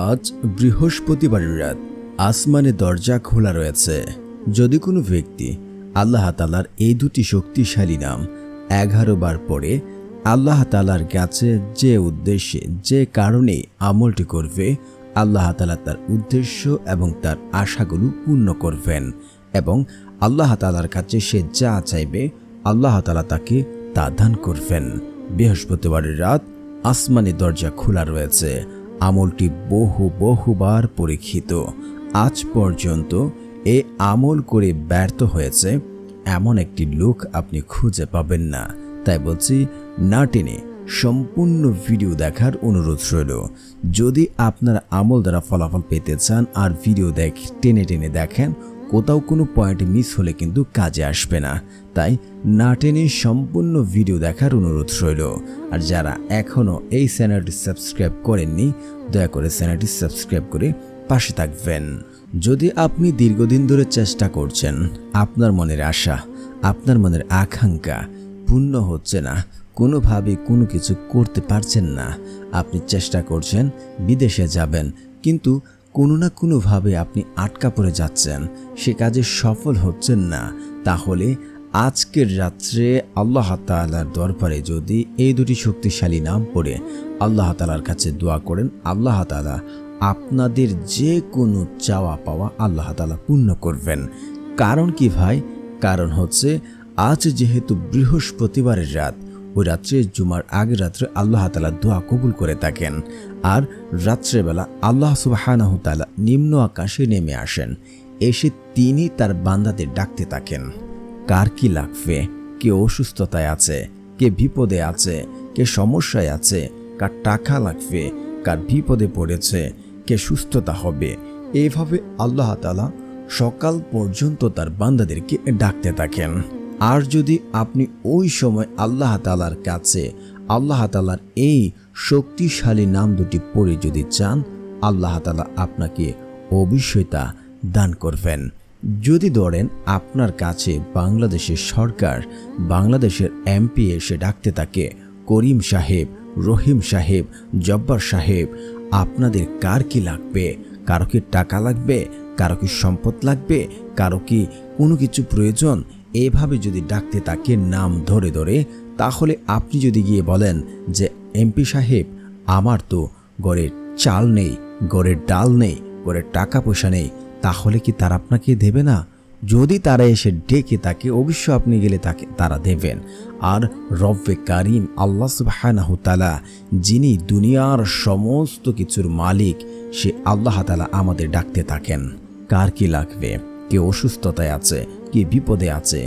আজ বৃহস্পতিবারের রাত আসমানে দরজা খোলা রয়েছে। যদি কোনো ব্যক্তি আল্লাহ তালার এই দুটি শক্তিশালী নাম এগারো বার পরে আল্লাহ তালার কাছে যে উদ্দেশ্যে, যে কারণে আমলটি করবে, আল্লাহ তালা তার উদ্দেশ্য এবং তার আশাগুলো পূর্ণ করবেন এবং আল্লাহ তালার কাছে সে যা চাইবে, আল্লাহ তালা তাকে তা দান করবেন। বৃহস্পতিবারের রাত আসমানি দরজা খোলা রয়েছে। আমলটি বহু বহুবার পরীক্ষিত। আজ পর্যন্ত এ আমল করে ব্যর্থ হয়েছে, এমন একটি লোক আপনি খুঁজে পাবেন না। তাই বলছি, না টেনে সম্পূর্ণ ভিডিও দেখার অনুরোধ রইল। যদি আপনার আমল দ্বারা ফলাফল পেতে চান আর ভিডিও দেখ টেনে টেনে দেখেন কোথাও কোনো পয়েন্ট মিস হলে কিন্তু কাজে আসবে না। তাই না টেনে সম্পূর্ণ ভিডিও দেখার অনুরোধ রইল। আর যারা এখনও এই চ্যানেলটি সাবস্ক্রাইব করেননি, দয়া করে চ্যানেলটি সাবস্ক্রাইব করে পাশে থাকবেন। যদি আপনি দীর্ঘদিন ধরে চেষ্টা করছেন, আপনার মনের আশা, আপনার মনের আকাঙ্ক্ষা পূর্ণ হচ্ছে না, কোনোভাবে কোনো কিছু করতে পারছেন না, আপনি চেষ্টা করছেন বিদেশে যাবেন, কিন্তু কোনো না কোনোভাবে আপনি আটকা পড়ে যাচ্ছেন, সে কাজে সফল হচ্ছেন না, তাহলে আজকের রাত্রে আল্লাহ তালার দরবারে যদি এই দুটি শক্তিশালী নাম পড়ে, আল্লাহ তালার কাছে দোয়া করেন, আল্লাহ তালা আপনাদের যে কোনো চাওয়া পাওয়া আল্লাহ তালা পূর্ণ করবেন। কারণ কি ভাই? কারণ হচ্ছে, আজ যেহেতু বৃহস্পতিবারের রাত ওই রাত্রে জুমার আগের রাত্রে আল্লাহ তালা দোয়া কবুল করে থাকেন। আর রাত্রেবেলা আল্লাহ সুবাহানাহ তালা নিম্ন আকাশে নেমে আসেন। এসে তিনি তার বান্দাদের ডাকতে থাকেন। কার কি লাগবে? কে অসুস্থতায় আছে? কে বিপদে আছে? কে সমস্যায় আছে? কার টাকা লাগবে? কার বিপদে পড়েছে? কে সুস্থতা হবে? এইভাবে আল্লাহ তালা সকাল পর্যন্ত তার বান্দাদেরকে ডাকতে থাকেন। আর যদি আপনি ওই সময় আল্লাহ তালার কাছে আল্লাহ তালার এই শক্তিশালী নাম দুটি পড়ে যদি চান, আল্লাহ তালা আপনাকে অবশ্যই তা দান করবেন। যদি ধরেন আপনার কাছে বাংলাদেশের সরকার, বাংলাদেশের এমপি এসে ডাকতে থাকে, করিম সাহেব, রহিম সাহেব, জব্বার সাহেব, আপনাদের কার কি লাগবে? কারও কি টাকা লাগবে? কারও কি সম্পদ লাগবে? কারও কি কোনো কিছু প্রয়োজন? এভাবে যদি ডাকতে তাকে নাম ধরে ধরে, তাহলে আপনি যদি গিয়ে বলেন যে, এমপি সাহেব, আমার তো গড়ের চাল নেই, গড়ের ডাল নেই, গড়ের টাকা পয়সা নেই, তাহলে কি তারা আপনাকে দেবে না? যদি তারা এসে ডেকে তাকে, অবশ্য আপনি গেলে তাকে, তারা দেবেন। আর রব্বে কারিম আল্লাহ সুবাহানাহতালা যিনি দুনিয়ার সমস্ত কিছুর মালিক, সে আল্লাহ তালা আমাদের ডাকতে থাকেন। কার কি লাগবে? কে অসুস্থতায় আছে, কে বিপদে আছে,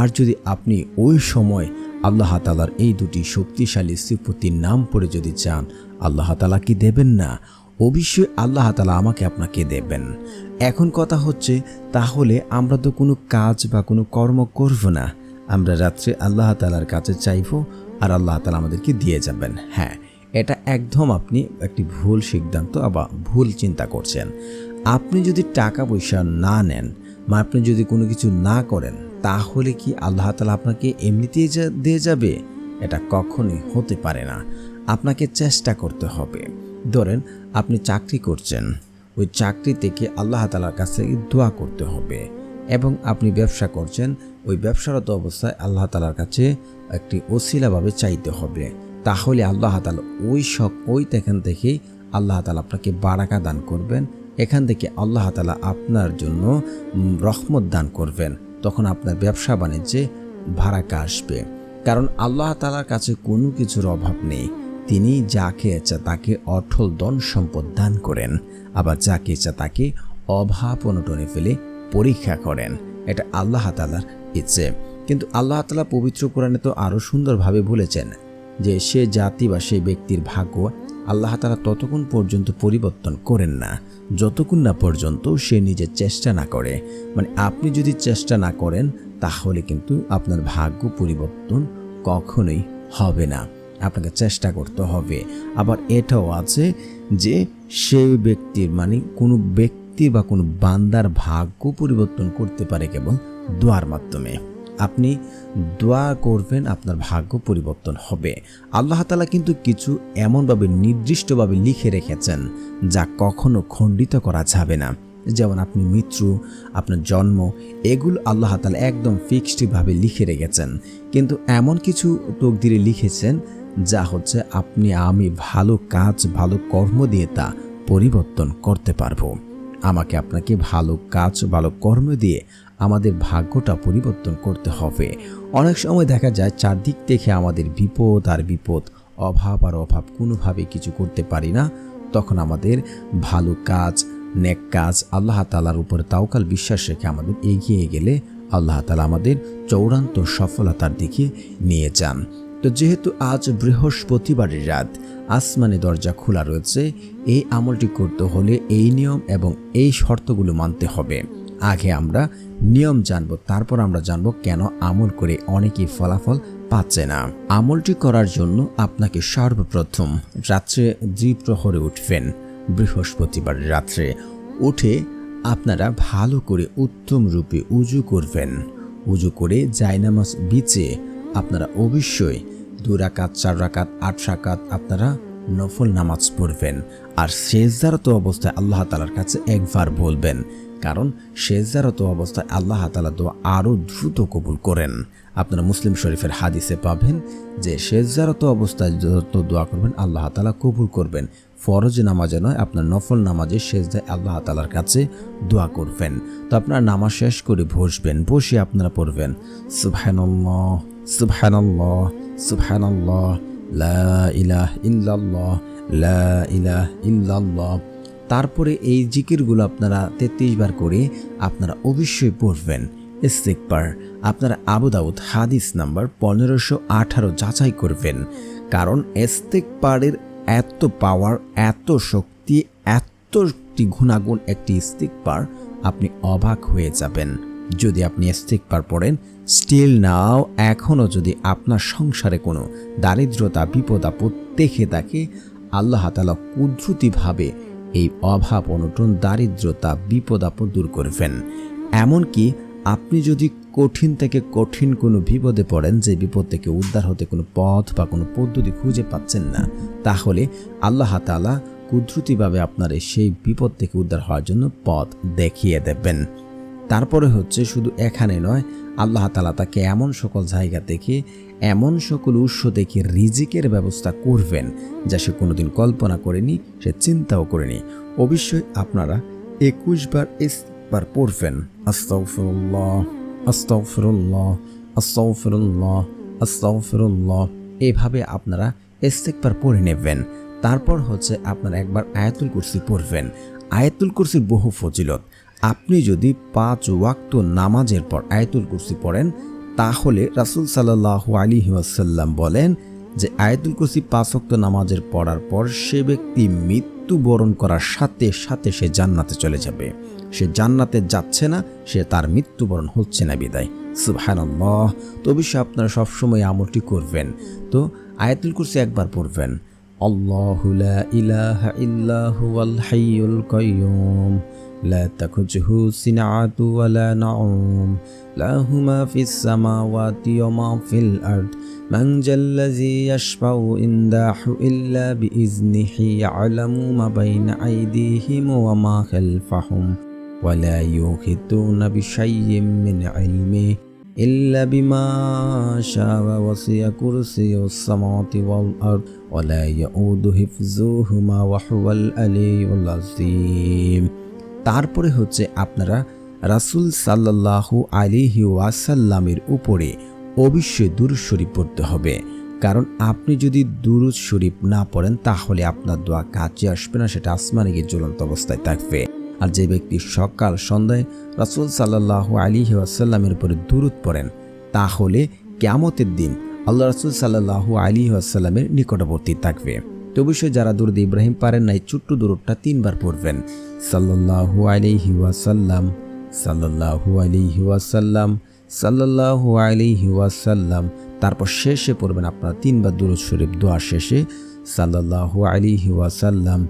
আর যদি আপনি ওই সময় আল্লাহ তালার এই দুটি শক্তিশালী সিফতির নাম পড়ে যদি চান, আল্লাহ তালা কি দেবেন না? অবশ্যই আল্লাহ তালা আমাকে আপনাকে দেবেন। এখন কথা হচ্ছে, তাহলে আমরা তো কোনো কাজ বা কোনো কর্ম করব না। আমরা রাত্রে আল্লাহ তালার কাছে চাইব আর আল্লাহ তালা আমাদেরকে দিয়ে যাবেন। হ্যাঁ এটা একদম আপনি একটি ভুল সিদ্ধান্ত বা ভুল চিন্তা করছেন। আপনি যদি টাকা পয়সা না নেন আপনি যদি কোনো কিছু না করেন, তাহলে কি আল্লাহ তালা আপনাকে এমনিতেই দিয়ে যাবে? এটা কখনোই হতে পারে না। আপনাকে চেষ্টা করতে হবে। ধরেন, আপনি চাকরি করছেন। ওই চাকরি থেকে আল্লাহ তালার কাছে দোয়া করতে হবে এবং আপনি ব্যবসা করছেন। ওই ব্যবসারত অবস্থায় আল্লাহ তালার কাছে একটি ওসিলাভাবে চাইতে হবে। তাহলে আল্লাহ তালা ওই সব, ওই এখান থেকেই আল্লাহ তালা আপনাকে বারাকা দান করবেন এখান থেকে আল্লাহ তালা আপনার জন্য রহমত দান করবেন। তখন আপনার ব্যবসা বাণিজ্যে ভাড়াকা আসবে। কারণ আল্লাহ তালার কাছে কোনো কিছুর অভাব নেই। তিনি যাকে ইচ্ছা তাকে অঠল ধন সম্পদ দান করেন। আবার যাকে ইচ্ছা তাকে অভাব অনটনে ফেলে পরীক্ষা করেন। এটা আল্লাহ তালার ইচ্ছে। কিন্তু আল্লাহ তালা পবিত্র কোরআনে তো আরও সুন্দরভাবে বলেছেন যে, সে জাতি বা সেই ব্যক্তির ভাগ্য আল্লাহ তারা ততক্ষণ পর্যন্ত পরিবর্তন করেন না। যতক্ষণ না পর্যন্ত সে নিজের চেষ্টা না করে। মানে আপনি যদি চেষ্টা না করেন, তাহলে কিন্তু আপনার ভাগ্য পরিবর্তন কখনোই হবে না। আপনাকে চেষ্টা করতে হবে। আবার এটাও আছে যে সেই ব্যক্তির মানে কোনো ব্যক্তি বা কোনো বান্দার ভাগ্য পরিবর্তন করতে পারে কেবল দোয়ার মাধ্যমে। আপনি দোয়া করবেন, আপনার ভাগ্য পরিবর্তন হবে। আল্লাহ তালা কিন্তু কিছু এমনভাবে নির্দিষ্টভাবে লিখে রেখেছেন যা কখনো খণ্ডিত করা যাবে না। যেমন আপনি মৃত্যু, আপনার জন্ম, এগুলো আল্লাহ তালা একদম ফিক্সডভাবে লিখে রেখেছেন। কিন্তু এমন কিছু তকদিরে লিখেছেন যা হচ্ছে আপনি, আমি ভালো কাজ, ভালো কর্ম দিয়ে তা পরিবর্তন করতে পারব। আমাকে আপনাকে ভালো কাজ, ভালো কর্ম দিয়ে আমাদের ভাগ্যটা পরিবর্তন করতে হবে। অনেক সময় দেখা যায় চারদিক থেকে আমাদের বিপদ আর বিপদ, অভাব আর অভাব কোনোভাবে কিছু করতে পারি না। তখন আমাদের ভালো কাজ, নেক কাজ আল্লাহ তালার উপরে তাওকাল বিশ্বাস রেখে আমাদের এগিয়ে গেলে আল্লাহ তালা আমাদের চৌড়ান্ত সফলতার দিকে নিয়ে যান। তো যেহেতু আজ বৃহস্পতিবারের রাত, আসমানে দরজা খোলা রয়েছে, এই আমলটি করতে হলে এই নিয়ম এবং এই শর্তগুলো মানতে হবে। আগে আমরা নিয়ম জানব, তারপর আমরা জানব কেন আমল করে অনেকেই ফলাফল পাচ্ছে না। আমলটি করার জন্য আপনাকে সর্বপ্রথম রাত্রে দ্বিপ্রহরে উঠবেন, বৃহস্পতিবার রাত্রে। উঠে আপনারা ভালো করে উত্তম রূপে উজু করবেন। উজু করে জায়নামাজ বিচে আপনারা অবশ্যই দু রাকাত, চার রাকাত, আট রাকাত আপনারা নফল নামাজ পড়বেন। আর শেষদারত অবস্থায় আল্লাহ তালার কাছে একবার বলবেন কারণ শেষদারত অবস্থায় আল্লাহ তালা দোয়া আরও দ্রুত কবুল করেন। আপনারা মুসলিম শরীফের হাদিসে পাবেন যে শেষদারত অবস্থায় যত দোয়া করবেন, আল্লাহ তালা কবুল করবেন। ফরজ নামাজে নয়, আপনার নফল নামাজে শেষদায় আল্লাহ তালার কাছে দোয়া করবেন। তো আপনারা নামাজ শেষ করে বসবেন, বসে আপনারা পড়বেন। সুবহানাল্লাহ সুবহানাল্লাহ সুবহানাল্লাহ, লা ইলাহ ইল্লাল্লাহ, লা তারপরে এই জিকিরগুলো আপনারা তেত্রিশ বার করে আপনারা অবশ্যই পড়বেন। ইস্তিকবার। আপনারা আবু দাউদ হাদিস নাম্বার পনেরোশো আঠারো যাচাই করবেন। কারণ ইস্তিকবারের এত পাওয়ার এত শক্তি, এতটি গুণাগুণ একটি ইস্তিকবার আপনি অবাক হয়ে যাবেন। যদি আপনি ইস্তিকবার পড়েন স্টিল নাও এখনও যদি আপনার সংসারে কোনো দারিদ্রতা, বিপদ, আপদ দেখে থাকে, আল্লাহ তালা কুদ্রুতিভাবে এই অভাব অনটন, দারিদ্রতা বিপদ আপদ দূর করবেন এমনকি আপনি যদি কঠিন থেকে কঠিন কোনো বিপদে পড়েন, যে বিপদ থেকে উদ্ধার হতে কোনো পথ বা কোনো পদ্ধতি খুঁজে পাচ্ছেন না, তাহলে আল্লাহ তালা কুদ্রুতিভাবে আপনার সেই বিপদ থেকে উদ্ধার হওয়ার জন্য পথ দেখিয়ে দেবেন। তারপরে হচ্ছে শুধু এখানে নয়, আল্লাহ তালা তাকে এমন সকল জায়গা থেকে, এমন সকল উৎস থেকে রিজিকের ব্যবস্থা করবেন যা সে কোনোদিন কল্পনা করেনি, সে চিন্তাও করেনি। অবশ্যই আপনারা একুশ বার বার পড়বেন এভাবে আপনারা ইস্তেকবার পড়ে নেবেন। তারপর হচ্ছে আপনারা একবার আয়াতুল কুরসি পড়বেন। আয়াতুল কুরসির বহু ফজিলত। আপনি যদি পাঁচ ওয়াক্ত নামাজের পর আয়তুল কুরসি পড়েন, তাহলে রাসুল সাল্লাহ আলী ওয়াসাল্লাম বলেন যে আয়তুল কুরসি পাঁচ ওয়াক্ত নামাজের পড়ার পর সে ব্যক্তি মৃত্যুবরণ করার সাথে সাথে সে জান্নাতে চলে যাবে। সে জান্নাতে যাচ্ছে না, সে তার মৃত্যুবরণ হচ্ছে না বিদায়। সুবহানাল্লাহ। তো অবশ্যই আপনারা সবসময় আমলটি করবেন। তো আয়াতুল কুরসি একবার পড়বেন। আল্লাহু ইলাহা ইল্লা হুয়াল হাইয়ুল কাইয়ুম। لا تخرجه سنعة ولا نعوم. له ما في السماوات وما في الأرض. من ذا الذي يشفع عنده إلا بإذنه يعلم ما بين أيديهم وما خلفهم. ولا يحيطون بشيء من علمه إلا بما شاء. وسع كرسي السماوات والأرض ولا يؤود حفظهما وهو العلي العظيم. তারপরে হচ্ছে আপনারা রাসুল সাল্লাহু আলিহি ওয়াসাল্লামের উপরে অবশ্যই দুরুদ শরীফ পড়তে হবে। কারণ আপনি যদি দুরুদ শরীফ না পড়েন, তাহলে আপনার দোয়া কাজে আসবে না, সেটা আসমানে গিয়ে জ্বলন্ত অবস্থায় থাকবে। আর যে ব্যক্তি সকাল সন্ধ্যায় রাসুল সাল্লাহ আলী ওয়াসাল্লামের উপরে দূরত পড়েন, তাহলে কেমতের দিন আল্লাহ রাসুল সাল্লাহ আলী ওয়াসাল্লামের নিকটবর্তী থাকবে। তো অবশ্যই যারা দুরুদ ইব্রাহিম পারেন নাই, ছোট্ট দূরটা তিনবার পড়বেন। সাল্লাহু আলিহি ওয়াসাল্লাম সাল্লাহু আলিহি ওয়াসাল্লাম সাল্লাহু আলিহি ওয়াসাল্লাম। তারপর শেষে পড়বেন আপনারা তিনবার দুরুদ শরীফ, দোয়া শেষে। সাল্লাহু আলিহি ওয়াসাল্লাম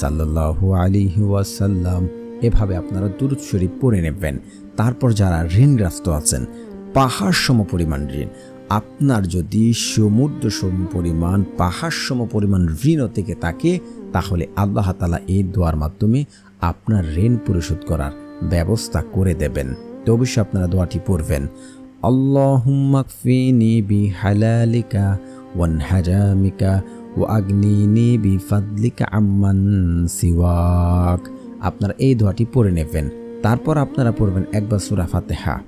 সাল্লাহু আলিহি ওয়াসাল্লাম। এভাবে আপনারা দুরুদ শরীফ পড়ে নেবেন। তারপর যারা ঋণগ্রস্ত আছেন, পাহাড় সম পরিমাণ ঋণ আপনার যদি সমুদ্র সম পরিমাণ পাহাড় সম পরিমাণ ঋণও থেকে থাকে, তাহলে আল্লাহ তালা এই দোয়ার মাধ্যমে আপনার ঋণ পরিশোধ করার ব্যবস্থা করে দেবেন। তো অবশ্যই আপনারা দোয়াটি পড়বেন। আল্লাহুম্মাকফিনি ওয়ান আম্মান সিওয়াক। আপনারা এই দোয়াটি পড়ে নেবেন। তারপর আপনারা পড়বেন একবার সুরা ফাতেহা।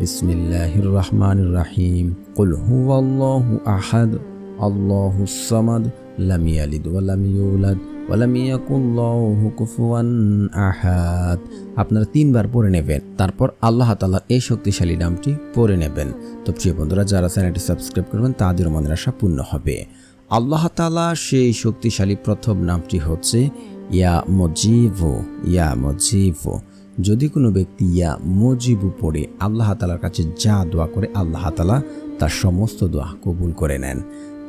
বিসমিল্লাহির রহমানির রহিম কুল হুয়াল্লাহু আহাদ আল্লাহুস সামাদ, লাম ইয়ালিদ ওয়া লাম ইউলাদ ওয়া লাম ইয়াকুল লাহু কুফুয়ান আহাদ। আপনারা তিনবার পড়ে নেবেন, তারপর আল্লাহ তাআলার এই শক্তিশালী নামটি পড়ে নেবেন। তো প্রিয় বন্ধুরা, যারা চ্যানেলটি সাবস্ক্রাইব করবেন, তাদের মনের আশা পূর্ণ হবে। আল্লাহ তাআলা সেই শক্তিশালী প্রথম নামটি হচ্ছে ইয়া মজিবু ইয়া মজিবু। যদি কোনো ব্যক্তি ইয়া মজিবু পড়ে, আল্লাহ তালার কাছে যা দোয়া করে, আল্লাহ তালা তার সমস্ত দোয়া কবুল করে নেন।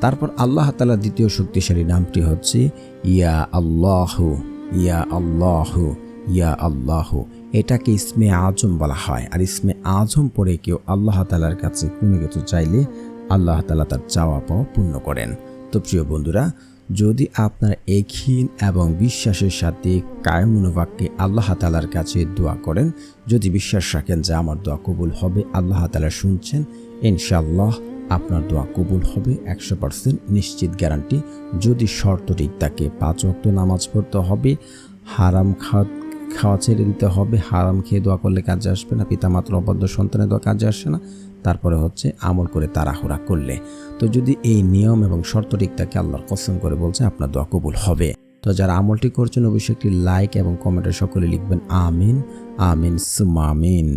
তারপর আল্লাহ তালা দ্বিতীয় শক্তিশালী নামটি হচ্ছে ইয়া আল্লাহ ইয়া আল্লাহ ইয়া আল্লাহ। এটাকে ইসমে আজম বলা হয়। আর ইসমে আজম পড়ে কেউ আল্লাহ তালার কাছে কোনো কিছু চাইলে আল্লাহ তালা তার চাওয়া পাওয়া পূর্ণ করেন। তো প্রিয় বন্ধুরা যদি আপনার এখিন এবং বিশ্বাসের সাথে কায়মনোবাক্যে আল্লাহ তালার কাছে দোয়া করেন, যদি বিশ্বাস রাখেন যে আমার দোয়া কবুল হবে, আল্লাহ তালা শুনছেন ইনশাল্লাহ আপনার দোয়া কবুল হবে একশো পার্সেন্ট নিশ্চিত গ্যারান্টি যদি শর্তটি তাকে পাঁচ অক্ত নামাজ পড়তে হবে, হারাম খাওয়া খাওয়া ছেড়ে দিতে হবে, হারাম খেয়ে দোয়া করলে কাজে আসবে না, পিতামাত্র অবাধ্য সন্তানের দোয়া কাজে আসে না। তারপরে হচ্ছে আমল করে তাড়াহুড়া করলে। তো যদি এই নিয়ম এবং শর্ত ঠিক থাকে, আল্লাহর কসম করে বলছে আপনার দোয়া কবুল হবে। তো যারা আমলটি করছেন, অবশ্যই একটি লাইক এবং কমেন্টে সকলে লিখবেন, আমিন আমিন সুমামিন